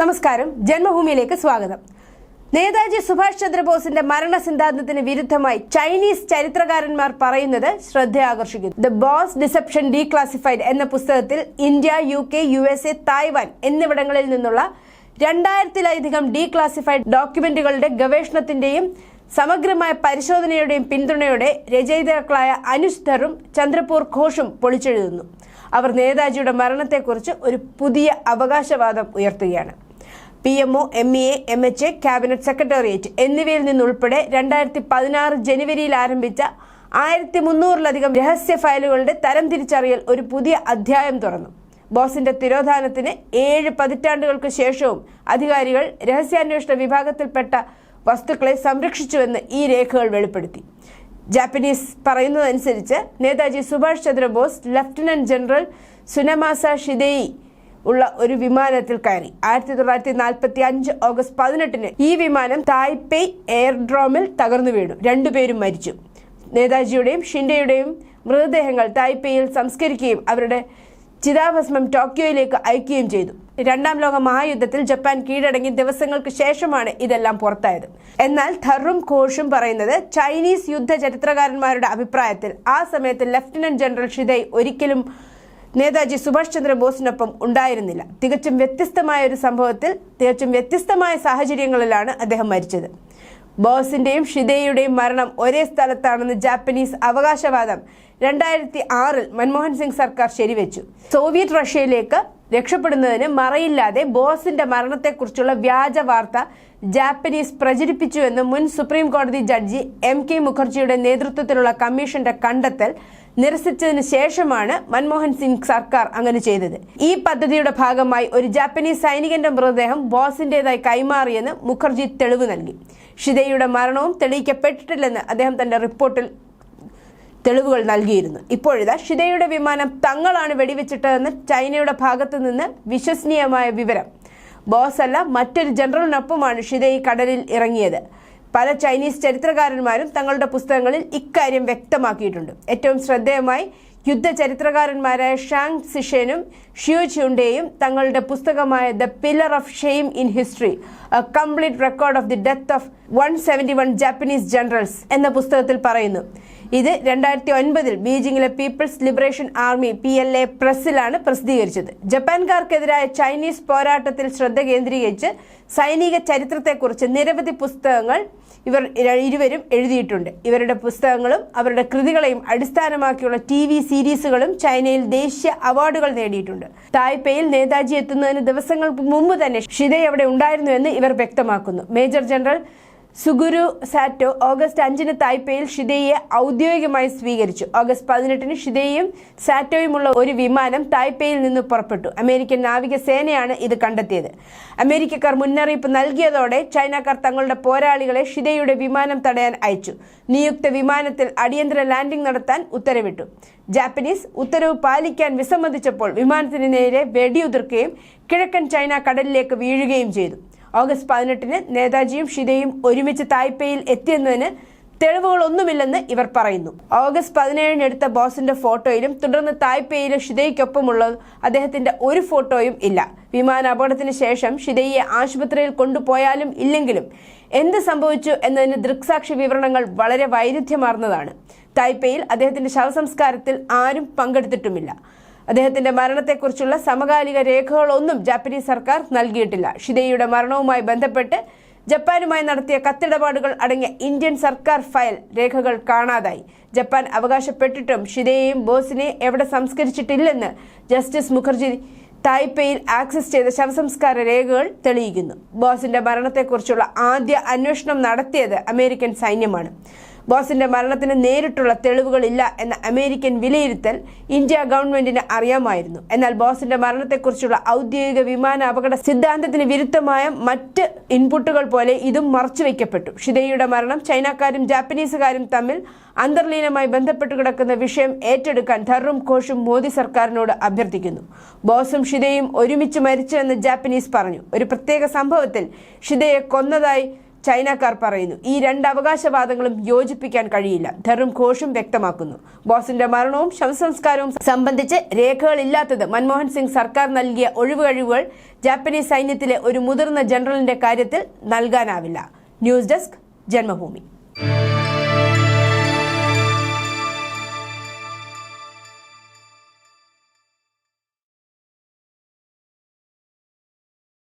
നമസ്കാരം. ജന്മഭൂമിയിലേക്ക് സ്വാഗതം. നേതാജി സുഭാഷ് ചന്ദ്രബോസിന്റെ മരണ സിദ്ധാന്തത്തിന് വിരുദ്ധമായി ചൈനീസ് ചരിത്രകാരന്മാർ പറയുന്നത് ശ്രദ്ധയാകർഷിക്കുന്നു. ദ ബോസ് ഡിസെപ്ഷൻ ഡീക്ലാസിഫൈഡ് എന്ന പുസ്തകത്തിൽ India U K U S A Taiwan എന്നിവിടങ്ങളിൽ നിന്നുള്ള രണ്ടായിരത്തിലധികം ഡീക്ലാസിഫൈഡ് ഡോക്യുമെന്റുകളുടെ ഗവേഷണത്തിന്റെയും സമഗ്രമായ പരിശോധനയുടെയും പിന്തുണയോടെ രചയിതാക്കളായ അനുഷ്ഠറും ചന്ദ്രപൂർ ഘോഷും പൊളിച്ചെഴുതുന്നു. അവർ നേതാജിയുടെ മരണത്തെക്കുറിച്ച് ഒരു പുതിയ അവകാശവാദം ഉയർത്തുകയാണ്. P M O M E A M H A cabinet secretariat എന്നിവയിൽ നിന്നുൾപ്പെടെ രണ്ടായിരത്തി പതിനാറ് ജനുവരിയിൽ ആരംഭിച്ച ആയിരത്തി മുന്നൂറിലധികം രഹസ്യ ഫയലുകളുടെ തരം തിരിച്ചറിയൽ ഒരു പുതിയ അധ്യായം തുറന്നു. ബോസിന്റെ തിരോധാനത്തിന് ഏഴ് പതിറ്റാണ്ടുകൾക്ക് ശേഷവും അധികാരികൾ രഹസ്യാന്വേഷണ വിഭാഗത്തിൽപ്പെട്ട വസ്തുക്കളെ സംരക്ഷിച്ചുവെന്ന് ഈ രേഖകൾ വെളിപ്പെടുത്തി. ജാപ്പനീസ് പറയുന്നതനുസരിച്ച് Netaji Subhash Chandra Bose lieutenant general Tsunamasa Shidei ഉള്ള ഒരു വിമാനത്തിൽ കയറി. ആയിരത്തി തൊള്ളായിരത്തി നാൽപ്പത്തി അഞ്ച് ഓഗസ്റ്റ് പതിനെട്ടിന് ഈ വിമാനം തായ്പേയ് എയർഡ്രോമിൽ തകർന്നു വീണു. രണ്ടുപേരും മരിച്ചു. നേതാജിയുടെയും ഷിൻഡയുടെയും മൃതദേഹങ്ങൾ തായ്പേയിൽ സംസ്കരിക്കുകയും അവരുടെ ചിതാഭസ്മം ടോക്കിയോയിലേക്ക് അയക്കുകയും ചെയ്തു. രണ്ടാം ലോക മഹായുദ്ധത്തിൽ ജപ്പാൻ കീഴടങ്ങി ദിവസങ്ങൾക്ക് ശേഷമാണ് ഇതെല്ലാം പുറത്തായത്. എന്നാൽ ധറും ഘോഷും പറയുന്നത് ചൈനീസ് യുദ്ധ ചരിത്രകാരന്മാരുടെ അഭിപ്രായത്തിൽ ആ സമയത്ത് ലഫ്റ്റനന്റ് ജനറൽ ഷിദൈ ഒരിക്കലും നേതാജി സുഭാഷ് ചന്ദ്രബോസിനൊപ്പം ഉണ്ടായിരുന്നില്ല. തികച്ചും വ്യത്യസ്തമായ ഒരു സംഭവത്തിൽ തികച്ചും വ്യത്യസ്തമായ സാഹചര്യങ്ങളിലാണ് അദ്ദേഹം മരിച്ചത്. ബോസിന്റെയും ഷിദയുടെയും മരണം ഒരേ സ്ഥലത്താണെന്ന് ജാപ്പനീസ് അവകാശവാദം രണ്ടായിരത്തി ആറിൽ മൻമോഹൻ സിംഗ് സർക്കാർ ശരിവെച്ചു. സോവിയറ്റ് റഷ്യയിലേക്ക് രക്ഷപ്പെടുന്നതിന് മറയില്ലാതെ ബോസിന്റെ മരണത്തെക്കുറിച്ചുള്ള വ്യാജ വാർത്ത ജാപ്പനീസ് പ്രചരിപ്പിച്ചുവെന്ന് മുൻ സുപ്രീം കോടതി ജഡ്ജി എം കെ മുഖർജിയുടെ നേതൃത്വത്തിലുള്ള കമ്മീഷന്റെ കണ്ടെത്തൽ നിരസിച്ചതിന് ശേഷമാണ് മൻമോഹൻ സിംഗ് സർക്കാർ അങ്ങനെ ചെയ്തത്. ഈ പദ്ധതിയുടെ ഭാഗമായി ഒരു ജാപ്പനീസ് സൈനികന്റെ മൃതദേഹം ബോസിന്റേതായി കൈമാറിയെന്ന് മുഖർജി തെളിവ് നൽകി. ഷിതയുടെ മരണവും തെളിയിക്കപ്പെട്ടിട്ടില്ലെന്ന് അദ്ദേഹം തന്റെ റിപ്പോർട്ടിൽ തെളിവുകൾ നൽകിയിരുന്നു. ഇപ്പോഴിതാ ഷിനയുടെ വിമാനം തങ്ങളാണ് വെടിവെച്ചിട്ടതെന്ന് ചൈനയുടെ ഭാഗത്തു നിന്ന് വിശ്വസനീയമായ വിവരം. ബോസ് അല്ല മറ്റൊരു ജനറലിനൊപ്പമാണ് ഷിദയി കടലിൽ ഇറങ്ങിയത്. പല ചൈനീസ് ചരിത്രകാരന്മാരും തങ്ങളുടെ പുസ്തകങ്ങളിൽ ഇക്കാര്യം വ്യക്തമാക്കിയിട്ടുണ്ട്. ഏറ്റവും ശ്രദ്ധേയമായി യുദ്ധ ചരിത്രകാരന്മാരായ ഷാങ് സിഷേനും ഷിയോ ചുണ്ടേയും തങ്ങളുടെ പുസ്തകമായ the pillar of shame in history a complete record of the death of one seventy one Japanese generals എന്ന പുസ്തകത്തിൽ പറയുന്നു. ഇത് രണ്ടായിരത്തി ഒൻപതിൽ ബീജിംഗിലെ people's liberation army P L A പ്രസിലാണ് പ്രസിദ്ധീകരിച്ചത്. ജപ്പാൻകാർക്കെതിരായ ചൈനീസ് പോരാട്ടത്തിൽ ശ്രദ്ധ കേന്ദ്രീകരിച്ച് സൈനിക ചരിത്രത്തെക്കുറിച്ച് നിരവധി പുസ്തകങ്ങൾ ഇവർ ഇരുവരും എഴുതിയിട്ടുണ്ട്. ഇവരുടെ പുസ്തകങ്ങളും അവരുടെ കൃതികളെയും അടിസ്ഥാനമാക്കിയുള്ള ടി വി സീരീസുകളും ചൈനയിൽ ദേശീയ അവാർഡുകൾ നേടിയിട്ടുണ്ട്. തായ്പേയിൽ നേതാജി എത്തുന്നതിന് ദിവസങ്ങൾക്ക് മുമ്പ് തന്നെ ഷിദയ് അവിടെ ഉണ്ടായിരുന്നുവെന്ന് ഇവർ വ്യക്തമാക്കുന്നു. Major general Suguru Sato August അഞ്ചിന് തായ്പേയിൽ ഷിദയെ ഔദ്യോഗികമായി സ്വീകരിച്ചു. ഓഗസ്റ്റ് പതിനെട്ടിന് ഷിദയും സാറ്റോയുമുള്ള ഒരു വിമാനം തായ്പേയിൽ നിന്ന് പുറപ്പെട്ടു. അമേരിക്കൻ നാവികസേനയാണ് ഇത് കണ്ടെത്തിയത്. അമേരിക്കക്കാർ മുന്നറിയിപ്പ് നൽകിയതോടെ ചൈനക്കാർ തങ്ങളുടെ പോരാളികളെ ഷിദയുടെ വിമാനം തടയാൻ അയച്ചു. നിയുക്ത വിമാനത്തിൽ അടിയന്തര ലാൻഡിംഗ് നടത്താൻ ഉത്തരവിട്ടു. ജാപ്പനീസ് ഉത്തരവ് പാലിക്കാൻ വിസമ്മതിച്ചപ്പോൾ വിമാനത്തിന് നേരെ വെടിയുതിർക്കുകയും കിഴക്കൻ ചൈന കടലിലേക്ക് വീഴുകയും ചെയ്തു. ഓഗസ്റ്റ് പതിനെട്ടിന് നേതാജിയും ഷിദയും ഒരുമിച്ച് തായ്പേയിൽ എത്തിയെന്നതിന് തെളിവുകളൊന്നുമില്ലെന്ന് ഇവർ പറയുന്നു. ഓഗസ്റ്റ് പതിനേഴിന് എടുത്ത ബോസിന്റെ ഫോട്ടോയിലും തുടർന്ന് തായ്പേയിലെ ഷിതയ്ക്കൊപ്പമുള്ള അദ്ദേഹത്തിന്റെ ഒരു ഫോട്ടോയും ഇല്ല. വിമാന അപകടത്തിന് ശേഷം ഷിതയെ ആശുപത്രിയിൽ കൊണ്ടുപോയാലും ഇല്ലെങ്കിലും എന്ത് സംഭവിച്ചു എന്നതിന് ദൃക്സാക്ഷി വിവരണങ്ങൾ വളരെ വൈരുദ്ധ്യമാർന്നതാണ്. തായ്പേയിൽ അദ്ദേഹത്തിന്റെ ശവസംസ്കാരത്തിൽ ആരും പങ്കെടുത്തിട്ടുമില്ല. അദ്ദേഹത്തിന്റെ മരണത്തെക്കുറിച്ചുള്ള സമകാലിക രേഖകളൊന്നും ജാപ്പനീസ് സർക്കാർ നൽകിയിട്ടില്ല. ഷിദയുടെ മരണവുമായി ബന്ധപ്പെട്ട് ജപ്പാനുമായി നടത്തിയ കത്തിടപാടുകൾ അടങ്ങിയ ഇന്ത്യൻ സർക്കാർ ഫയൽ രേഖകൾ കാണാതായി. ജപ്പാൻ അവകാശപ്പെട്ടിട്ടും ഷിദയെയും ബോസിനെ എവിടെ സംസ്കരിച്ചിട്ടില്ലെന്ന് ജസ്റ്റിസ് മുഖർജി തായ്പേയിൽ ആക്സസ് ചെയ്ത ശവസംസ്കാര രേഖകൾ തെളിയിക്കുന്നു. ബോസിന്റെ മരണത്തെക്കുറിച്ചുള്ള ആദ്യ അന്വേഷണം നടത്തിയത് അമേരിക്കൻ സൈന്യമാണ്. ബോസിന്റെ മരണത്തിന് നേരിട്ടുള്ള തെളിവുകളില്ല എന്ന അമേരിക്കൻ വിലയിരുത്തൽ ഇന്ത്യ ഗവൺമെന്റിന് അറിയാമായിരുന്നു. എന്നാൽ ബോസിന്റെ മരണത്തെക്കുറിച്ചുള്ള ഔദ്യോഗിക വിമാന അപകട സിദ്ധാന്തത്തിന് വിരുദ്ധമായ മറ്റ് ഇൻപുട്ടുകൾ പോലെ ഇതും മറച്ചുവെക്കപ്പെട്ടു ഷിതയുടെ മരണം ചൈനക്കാരും ജാപ്പനീസുകാരും തമ്മിൽ അന്തർലീനമായി ബന്ധപ്പെട്ട് കിടക്കുന്ന വിഷയം ഏറ്റെടുക്കാൻ ധറും ഘോഷും മോദി സർക്കാരിനോട് അഭ്യർത്ഥിക്കുന്നു. ബോസും ഷിതയും ഒരുമിച്ച് മരിച്ചു എന്ന് ജാപ്പനീസ് പറഞ്ഞു. ഒരു പ്രത്യേക സംഭവത്തിൽ ഷിതയെ കൊന്നതായി ചൈനക്കാർ പറയുന്നു ഈ രണ്ട് അവകാശവാദങ്ങളും യോജിപ്പിക്കാൻ കഴിയില്ല ധറും ഘോഷും വ്യക്തമാക്കുന്നു. ബോസിന്റെ മരണവും ശവസംസ്കാരവും സംബന്ധിച്ച് രേഖകളില്ലാത്തത് മൻമോഹൻ സിംഗ് സർക്കാർ നൽകിയ ഒഴിവുകഴിവുകൾ ജാപ്പനീസ് സൈന്യത്തിലെ ഒരു മുതിർന്ന ജനറലിന്റെ കാര്യത്തിൽ നൽകാനാവില്ല. News desk Janmabhumi.